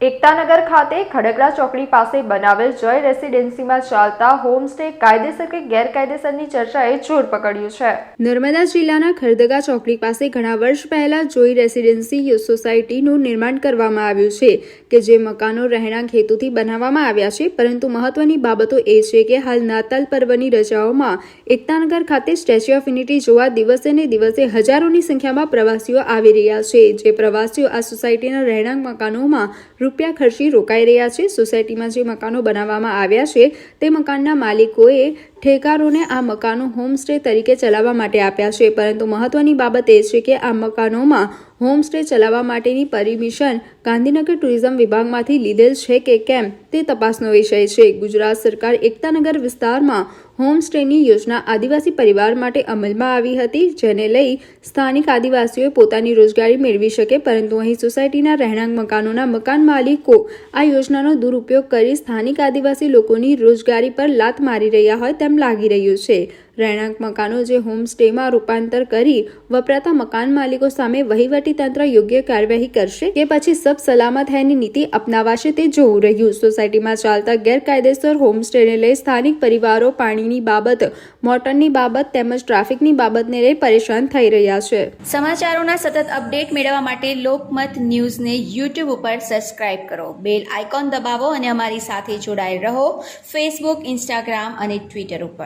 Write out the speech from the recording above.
એકતાનગર ખાતે ખડકડા ચોકડી પાસે બનાવેલ જય રેસિડેન્સીમાં ચાલતા હોમસ્ટે કાયદેસર કે ગેરકાયદેસરની ચર્ચાએ જોર પકડ્યું છે. નર્મદા જિલ્લાના ખડદગા ચોકડી પાસે ઘણા વર્ષ પહેલા જોઈ રેસિડેન્સી સોસાયટીનું નિર્માણ કરવામાં આવ્યું છે કે જે મકાનો રહેણાંક હેતુથી બનાવવામાં આવ્યા છે, પરંતુ મહત્વની બાબતો એ છે કે હાલ નાતાલ પર્વની રજાઓમાં એકતાનગર ખાતે સ્ટેચ્યુ ઓફ યુનિટી જોવા દિવસે ને દિવસે હજારોની સંખ્યામાં પ્રવાસીઓ આવી રહ્યા છે. જે પ્રવાસીઓ આ સોસાયટીના રહેણાંક મકાનોમાં રૂપિયા ખર્ચી રોકાઈ રહ્યા છે. સોસાયટીમાં જે મકાનો બનાવવામાં આવ્યા છે તે મકાનના માલિકોએ ઠેકારોને આ મકાનો હોમસ્ટે તરીકે ચલાવવા માટે આપ્યા છે. પરંતુ મહત્વની બાબત એ છે કે આ મકાનોમાં હોમસ્ટે ચલાવવા માટેની પરમિશન ગાંધીનગર ટુરિઝમ વિભાગમાંથી લીધેલ છે કે કેમ તે તપાસનો વિષય છે. ગુજરાત સરકાર એકતાનગર વિસ્તારમાં હોમસ્ટેની યોજના આદિવાસી પરિવાર માટે અમલમાં આવી હતી, જેને લઈ સ્થાનિક આદિવાસીઓએ પોતાની રોજગારી મેળવી શકે. પરંતુ અહીં સોસાયટીના રહેણાંક મકાનોના મકાન માલિકો આ યોજનાનો દુરુપયોગ કરી સ્થાનિક આદિવાસી લોકોની રોજગારી પર લાત મારી રહ્યા હોય, તેમ લાગી રહ્યું છે. રહેણાંક મકાનો જે હોમસ્ટેમાં રૂપાંતર કરી વપરાતા મકાન માલિકો સામે તંત્ર યોગ્ય કાર્યવાહી કરશે કે પછી સબ સલામત હૈની નીતિ અપનાવાશે તે જોવું રહ્યું. સોસાયટીમાં ચાલતા ગેરકાયદેસર હોમસ્ટેને લઈ સ્થાનિક પરિવારો પાણીની બાબત, મોટરની બાબત તેમજ ટ્રાફિકની બાબતને લઈ પરેશાન થઈ રહ્યા છે. સમાચારોના સતત અપડેટ મેળવવા માટે લોકમત ન્યૂઝને યુટ્યુબ ઉપર સબસ્ક્રાઇબ કરો. બેલ આઇકોન દબાવો અને અમારી સાથે જોડાયેલ રહો. ફેસબુક, ઇન્સ્ટાગ્રામ અને ટ્વિટર ઉપર.